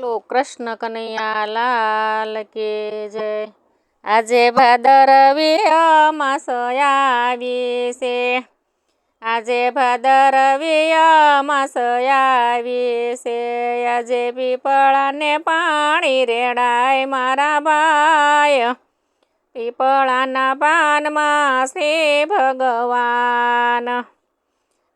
બોલો કૃષ્ણ કનૈયા લાલ કે જય આજે ભાદરવી અમાસ આવી છે. આજે ભાદરવી અમાસ આવી છે. આજે પીપળાને પાણી રેડાય મારા ભાઈ. પીપળાના પાનમાં શ્રી ભગવાન.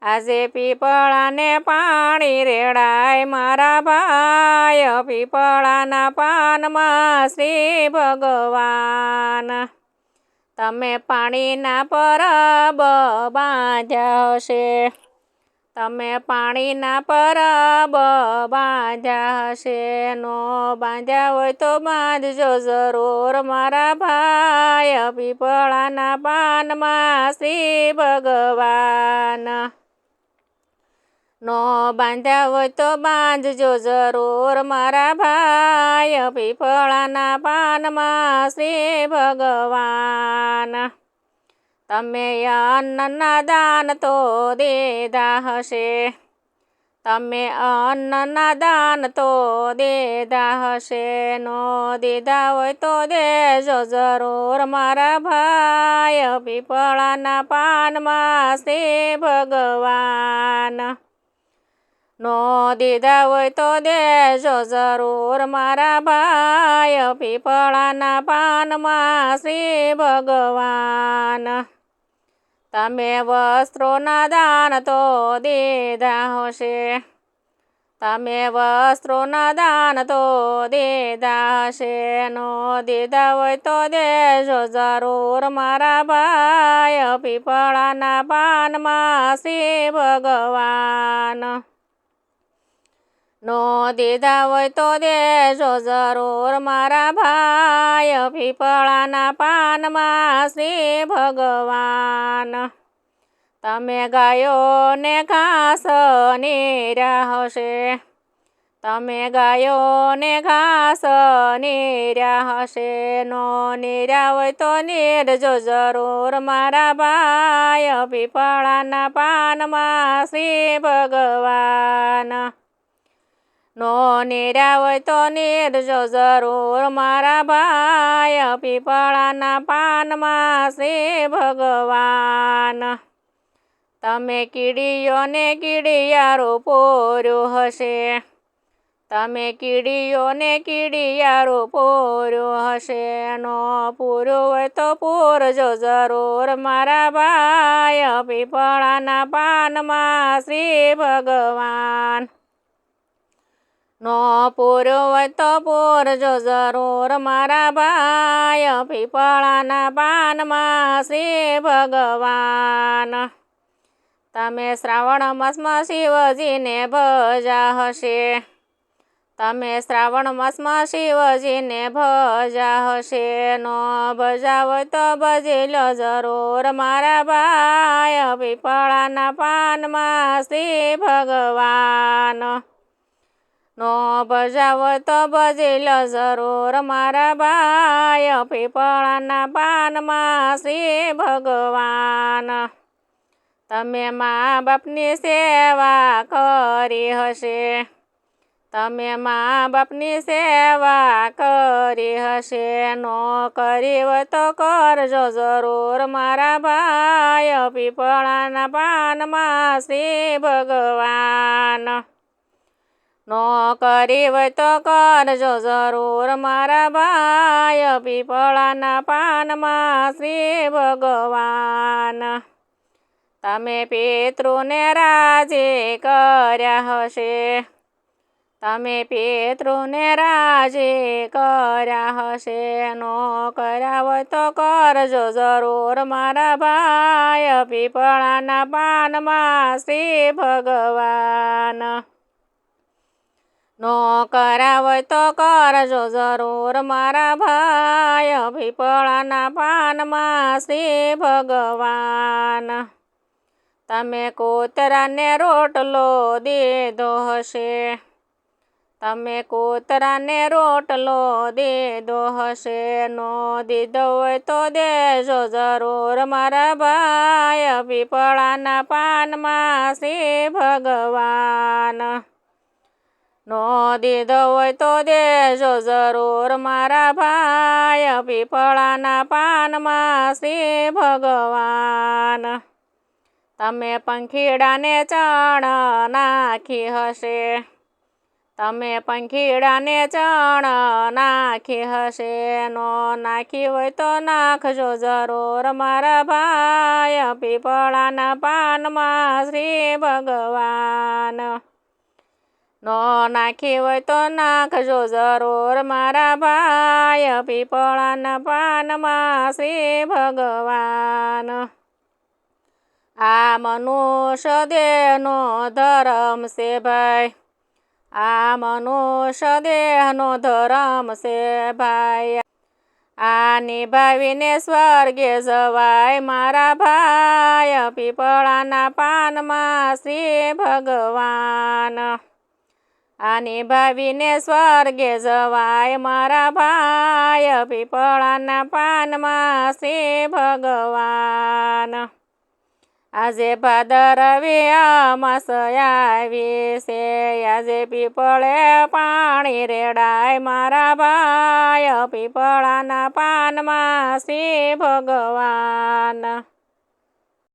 આજે પીપળાને પાણી રેડાય મારા ભાઈ. પીપળાના પાનમાં શ્રી ભગવાન. તમે પાણીના પરબ બાંધ્યા હશે તમે પાણીના પરબ બાંધ્યા હશે નો બાંધ્યા હોય તો બાંધજો જરૂર મારા ભાઈ. પીપળાના પાનમાં શ્રી ભગવાન. નો બાંધ્યા હોય તો બાંધજો જરૂર મારા ભાઈ. પીપળાના પાનમાં શ્રી ભગવાન. તમે અન્નના દાન તો દેદા હશે. તમે અન્નના દાન તો દેદા હશે. નો દીધા હોય તો દેજો જરૂર મારા ભાઈ. પીપળાના પાનમાં શ્રી ભગવાન. નો દીધા હોય તો દેજો જરૂર મારા ભાઈ. પીપળાના પાનમાં શ્રી ભગવાન. તમે વસ્ત્રોના દાન તો દીધા હશે. તમે વસ્ત્રોના દાન તો દીધા હશે. નો દીધા હોય તો દેજો જરૂર મારા ભાઈ. પીપળાના પાનમાં શ્રી ભગવાન. નો દીધા હોય તો દેજો જરૂર મારા ભાઈ પીપળાના પાનમાં શ્રી ભગવાન. તમે ગાયોને ઘાસ નીર્યા હશે. તમે ગાયોને ઘાસ નીર્યા હશે. નો નીર્યા હોય તો નીરજો જરૂર મારા ભાઈ પીપળાના પાનમાં શ્રી ભગવાન. નો નેર્યા હોય તો નેરજો જરૂર મારા ભાઈ પીપળાના પાનમાં શ્રી ભગવાન. તમે કીડીઓને કીડિયારો પોર્યો હશે. તમે કીડીઓને કીડિયારો પોર્યો હશે. નો પૂર્યો હોય તો પૂરજો જરૂર મારા ભાઈ પીપળાના પાનમાં શ્રી ભગવાન. નો હોય તો પૂરજો જરૂર મારા ભાઈ, પીપળાના પાનમાં શ્રી ભગવાન. તમે શ્રાવણ માસમાં શિવજીને ભજા હશે. તમે શ્રાવણ માસમાં શિવજીને ભજા હશે. નો હોય તો ભજી લો જરૂર મારા ભાઈ, પીપળાના પાનમાં શ્રી ભગવાન. નો ભજી લો જરૂર મારા ભાઈ પીપળાના પાનમાં શ્રી ભગવાન. તમે મા બાપની સેવા કરી હશે. તમે મા બાપની સેવા કરી હશે. નો કરી તો કરજો જરૂર મારા ભાઈ પીપળાના પાનમાં શ્રી ભગવાન. નો કરી હોય તો કરજો જરૂર. મારા ભાઈ પીપળાના પાનમાં શ્રી ભગવાન. તમે પિતૃને રાજી કર્યા હશે. તમે પિતૃને રાજી કર્યા હશે. ન કર્યા હોય તો કરજો જરૂર. મારા ભાઈ પીપળાના પાનમાં શ્રી ભગવાન. નો કરાવય તો કરજો જરૂર મારા ભાઈ. પીપળાના પાનમાં શ્રી ભગવાન. તમે કોતરાને રોટલો દીધો હશે. તમે કોતરાને રોટલો દીધો હશે. નો દીધો હોય તો દેજો જરૂર મારા ભાઈ. પીપળાના પાનમાં શ્રી ભગવાન. નો દીધો હોય તો દેજો જરૂર મારા ભાઈ પીપળાના પાનમાં શ્રી ભગવાન. તમે પંખીડાને ચણ નાખી હશે. તમે પંખીડાને ચણ નાખી હશે. નો નાખી હોય તો નાખજો જરૂર મારા ભાઈ પીપળાના પાનમાં શ્રી ભગવાન. નો નાખી હોય તો નાખજો જરૂર મારા ભાઈ પીપળાના પાનમાં શ્રી ભગવાન આ મનુષ્ય દેહનો ધર્મ છે ભાઈ આ મનુષ્ય દેહનો ધર્મ છે ભાઈ આ નિભાવીને સ્વર્ગે જવાય મારા ભાઈ પીપળાના પાનમાં શ્રી ભગવાન આ ભાવીને સ્વર્ગે જવાય મારા ભાઈ પીપળાના પાનમાં શ્રી ભગવાન. આજે ભાદરવી અમાસ આવી છે, આજે પીપળે પાણી રેડાય મારા ભાઈ પીપળાના પાનમાં શ્રી ભગવાન.